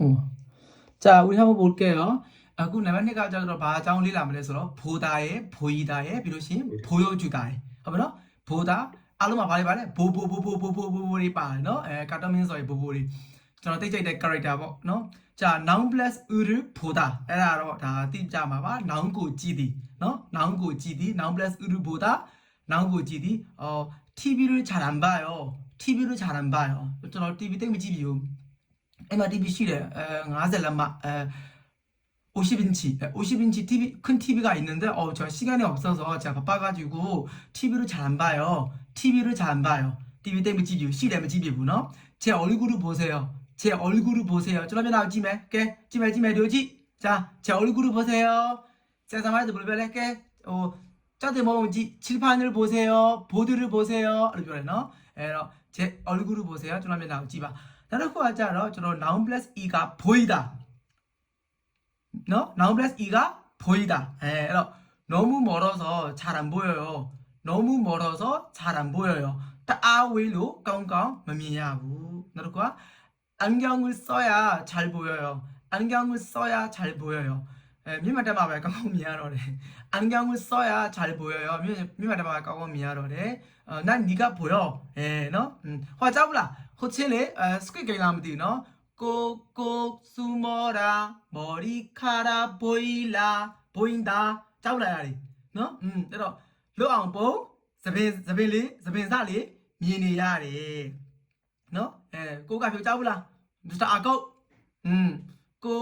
어. 자, 우리 한번 볼게요.အခုနံပါတ်2ကကြတော့ဘာအကြောင်းလေးလာမလဲဆိုတော့보다ရဲ့보이다ရဲ့ပြီးလို့ရှိရင်보여주다ရဲ့ဟုတ်ပြီနော်보다အားလုံးမှာဘာတွေပါလဲ보보보보보보보တွေပါတယ်နော်အဲကာတွန်းမင်းဆိုရင်보보တွေကျွန်တော်တိတ်ကြိုက်တဲ့ character ပေါ့နော်ကြာ noun plus 을 보다 အဲ့ဒါတော့ဒါသိကြမှာပါ noun ကိုကြည့်သည်နော် noun ကိုကြည့်သည် noun plus 을 보다 noun ကိုကြည့်သည်အော် TV를 잘 안 봐요 TV를 잘 안 봐요ကျွန်တော် TV တိတ်မကြည့်ဘူး အဲ့မှာ TV ရှိတယ်အဲ50လက်မအဲ 50인치, 50인치 TV, 큰 TV가 있는데, 어, 저 시간이 없어서 제가 바빠가지고 TV를 잘 안 봐요. TV를 잘 안 봐요. TV 때문에 집이, 시 때문에 집이 부너. 제 얼굴을 보세요. 제 얼굴을 보세요. 그러면 나 찜해, 깨, 찜해, 찜해, 료지. 자, 제 얼굴을 보세요. 세상에도 불별해, 깨, 어, 짜대 뭐지, 칠판을 보세요. 보드를 보세요. 이렇게 그래, 너. 제 얼굴을 보세요. 그러면 나 찜아. 나는 그 하잖아. 저런 나운 플러스 이가 보이다. 너 나운 플러스 이가 보이다. 예, 그래서 너무 멀어서 잘 안 보여요. 너무 멀어서 잘 안 보여요. 따아위로 깡깡 맘이냐고. 그러니까 안경을 써야 잘 보여요. 안경을 써야 잘 보여요. အဲမြင့်မတက်မှာပဲကောင်းကောင်းမြင်ရတော့တယ်အန်ကန်ကိုစောရချာလေပိုရရောမြင့်မြင့်မတက်မှာကောင်းကောင်းမြင်ရတော့တယ်အဲနာနီကပိုရောအဲနော်ဟောကြောက်ဘူးလားဟိုချင်းလေအဲစကွစ်ကိလာမသိနော်ကိုကိုစူမောရာမော်ရီခါရာဘွိလာဘွိန်ဒါကြောက်လာရတယ်နော်อืมအဲ့တော့လွတ်အောင်ပုံသပင်သပင်လေးသပင်စလေးမြင်နေရတယ်နော်အဲကိုကပြောကြောက်ဘူးလားမစ္စတာအကောက်อืมကို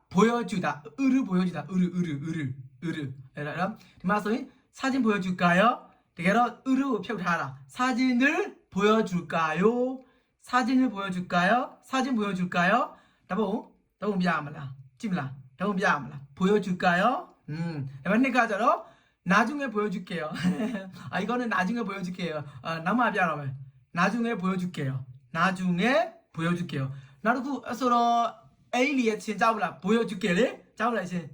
보여주다 으르 보여주다 으르 으르 으르 으르 에라 디마소인 사진 보여줄까요? 되게로 으르 펴타라 사진을 보여줄까요? 사진을 보여줄까요? 사진 보여줄까요? 다보 다보 미안합니다 찜라 다보 미안합니다 보여줄까요? 음 이번에가 저러 나중에 보여줄게요 아 이거는 나중에 보여줄게요 아 나만 미안하면 나중에 보여줄게요. 나중에 보여줄게요. 그 서로 alien ကြောက်လားဘိုးရောကျူကယ်လေကြောက်လားရှင်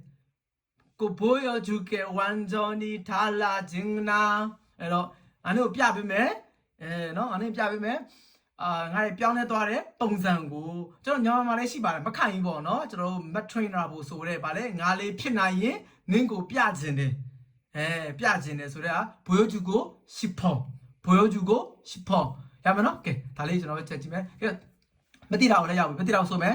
ကိုဘိုးရောကျူကယ်ဝမ်ဇော်နီထားလာခြင်းနာအဲ့တော့အနုပြပေးမယ်အဲနော်အနုပြပေးမယ်အာငါတွေပြောင်းလဲသွားတဲ့ပုံစံကိုကျွန်တော်ညောင်မှာလည်းရှိပါတယ်မခိုင်ဘူးပေါ့နော်ကျွန်တော်တို့ mat trainer ဖို့ဆိုတဲ့ဗာလဲငါလေးဖြစ်နိုင်ရင်နင်းကိုပြခြင်းတယ်အဲပြခြင်းတယ်ဆိုတော့ဘိုးရောကျူကိုရှစ်ဖုံဘိုးရောကျူကိုရှစ်ဖုံရမယ်နော်ကဲဒါလေးကျွန်တော်ချက်ကြည့်မယ်ကဲမတိတာကိုလည်းရောက်ပြီမတိတာကိုဆိုမယ်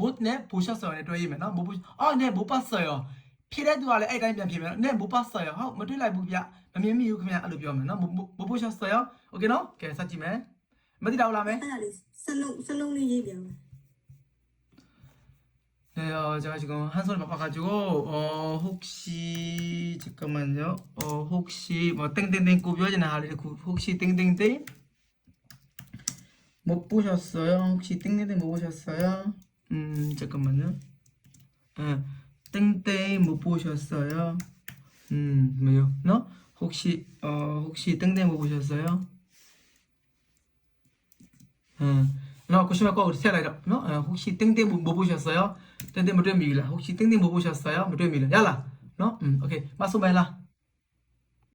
못, 네, 보셨어요. 네, 도이면, 못 보셨, 아, 네, 못 봤어요. 피레드와를 애가 그냥 비면, 네, 못 봤어요. 어, 뭐, 들라이 보기야. 뭐, 몇몇 이유 그냥 알로 비오면, 못, 못, 못 보셨어요. 오케이, 너? 오케이, 사지매. 뭐 드라이 얘기하고. 네, 어, 제가 지금 한 손이 바빠가지고, 어, 혹시, 잠깐만요. 어, 혹시, 뭐, 땡땡땡 꾸벼지나 하리를 혹시 땡땡땡? 못 보셨어요? 혹시 땡땡땡 못 보셨어요? 음 잠깐만요. 아 땡땡 못 보셨어요? 음 뭐요? 너 혹시 어 혹시 땡땡 못 보셨어요? 응너 고시마 거 세라이라 너 예, 혹시 땡땡 못, 보셨어요? 땡땡 무료미라 혹시 땡땡 못 보셨어요? 무료미라 야라 너음 오케이 마소바이라